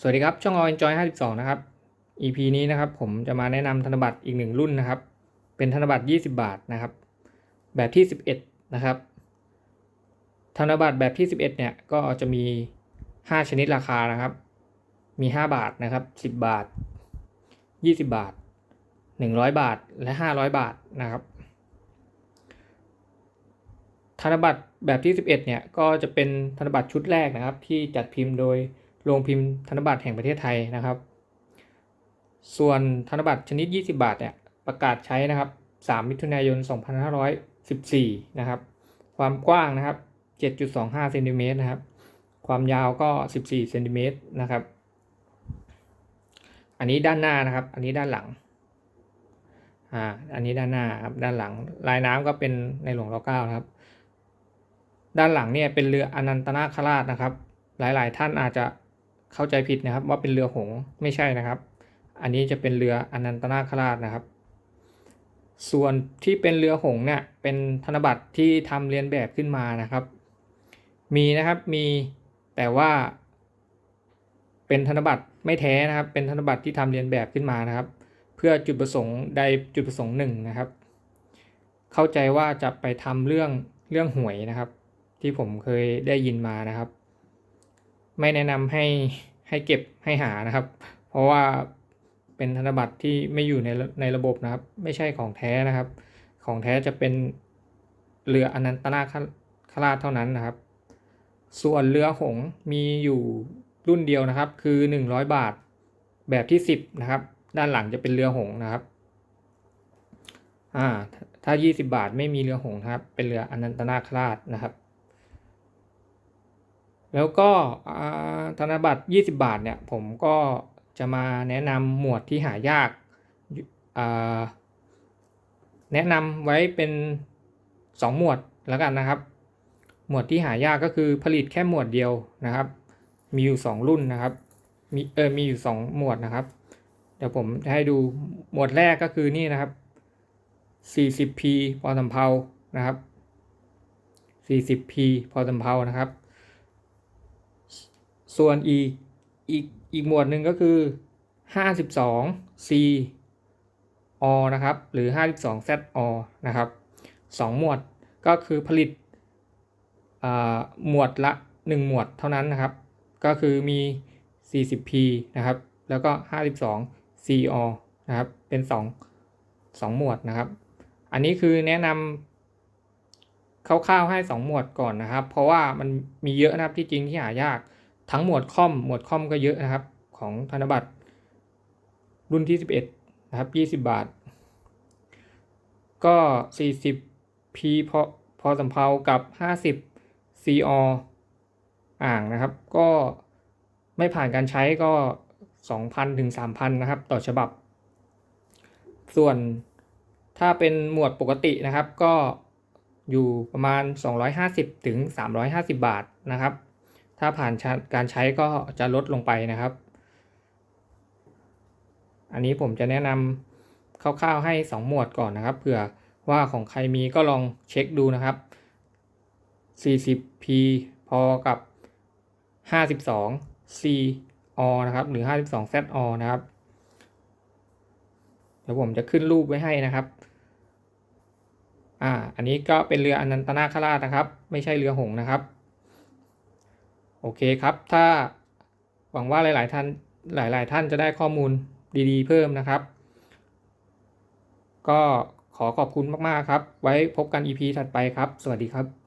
สวัสดีครับ ช่อง All Enjoy 52 นะครับ EP นี้นะครับ ผมจะมาแนะนำธนบัตรอีกหนึ่งรุ่นนะครับ เป็นธนบัตร 20 บาทนะครับ แบบที่ 11 นะครับ ธนบัตรแบบที่ 11 เนี่ย ก็จะมี 5 ชนิดราคานะครับ มี 5 บาทนะครับ 10 บาท 20 บาท 100 บาท และ 500 บาทนะครับ ธนบัตรแบบที่ 11 เนี่ย ก็จะเป็นธนบัตรชุดแรกนะครับ ที่จัดพิมพ์โดย โรงพิมพ์ธนบัตรแห่งประเทศไทยนะครับ ส่วนธนบัตรชนิด 20 บาทเนี่ยประกาศใช้นะครับ 3 มิถุนายน 2514 นะครับ ความกว้างนะครับ 7.25 เซนติเมตรนะครับ ความยาวก็ 14 เซนติเมตรนะครับ อันนี้ด้านหน้านะครับ อันนี้ด้านหลัง อ่า อันนี้ด้านหน้าครับ ด้านหลัง ลายน้ำก็เป็นในหลวงรัชกาลครับ ด้านหลังเนี่ยเป็นเรืออนันตนาคราชนะครับ หลายๆ ท่านอาจจะ เข้าใจผิดนะครับ ว่าเป็นเรือหงส์ไม่ใช่นะครับ อันนี้จะเป็นเรืออนันตนาคราชนะครับ ส่วนที่เป็นเรือหงส์เนี่ยเป็นธนบัตรที่ทำเรียนแบบขึ้นมานะครับ มีนะครับมีแต่ว่า เป็นธนบัตรไม่แท้นะครับ เป็นธนบัตรที่ทำเรียนแบบขึ้นมานะครับ เพื่อจุดประสงค์ใดจุดประสงค์หนึ่งนะครับ เข้าใจว่าจะไปทำเรื่องเรื่องหวยนะครับ ที่ผมเคยได้ยินมานะครับ ไม่แนะนำให้ให้เก็บให้หานะครับ เพราะว่าเป็นธนบัตรที่ไม่อยู่ในในระบบนะครับ ไม่ใช่ของแท้นะครับ ของแท้จะเป็นเรืออนันตนาคราชเท่านั้นนะครับ ส่วนเรือหงมีอยู่รุ่นเดียวนะครับ คือ 100 บาทแบบที่ 10 นะครับ ด้านหลังจะเป็นเรือหงนะครับอ่าถ้า 20 บาทไม่มีเรือหงนะครับ เป็นเรืออนันตนาคราชนะครับ แล้วก็ธนบัตร 20 บาทเนี่ยผมก็จะมาแนะนำหมวดที่หายากแนะนำไว้เป็น 2 หมวดแล้วกันนะครับ หมวดที่หายากก็คือผลิตแค่หมวดเดียวนะครับ มีอยู่ 2 รุ่นนะครับ มีเออมีอยู่ 2 หมวดนะครับ เดี๋ยวผมจะให้ดูหมวดแรกก็คือนี่นะครับ 40p พอสำเพานะครับ 40p พอสำเพานะครับ ส่วนอีกอีกอีกหมวดหนึ่งก็คือ 52 C O นะครับ หรือ 52 Z O นะครับ2หมวดก็คือผลิตหมวดละ 1 หมวดเท่านั้นนะครับ ก็คือมี 40P นะครับ แล้วก็ 52 C O นะครับ เป็น 2 2 หมวดนะครับ อันนี้คือแนะนำคร่าวๆให้ 2 หมวดก่อนนะครับ เพราะว่ามันมีเยอะนะครับที่จริงที่หายาก ทั้งหมวดคอมหมวดคอมก็เยอะนะครับ ของธนบัตรรุ่นที่ 11 นะครับ 20 บาท ก็ 40p พอพอสำเพากับ 50 CO อ่างนะครับ ก็ไม่ผ่านการใช้ก็ 2,000 ถึง 3,000 นะครับ ต่อฉบับ ส่วนถ้าเป็นหมวดปกตินะครับ ก็อยู่ประมาณ 250 ถึง 350 บาทนะครับ ถ้าผ่านการใช้ก็จะลดลงไปนะครับ อันนี้ผมจะแนะนำคร่าวๆให้ 2 หมวดก่อนนะครับเผื่อว่าของใครมีก็ลองเช็คดูนะครับ 40p พอกับ 52 c o นะครับหรือ 52 z o นะครับ เดี๋ยวผมจะขึ้นรูปไว้ให้นะครับ อ่า อันนี้ก็เป็นเรืออนันตนาคราชนะครับ ไม่ใช่เรือหงนะครับ โอเคครับ ถ้าหวังว่าหลาย ๆ ท่านหลาย ๆ ท่านจะได้ข้อมูลดีๆ เพิ่มนะครับ ก็ขอขอบคุณมาก ๆ ครับ ไว้พบกัน EP ถัดไปครับ สวัสดีครับ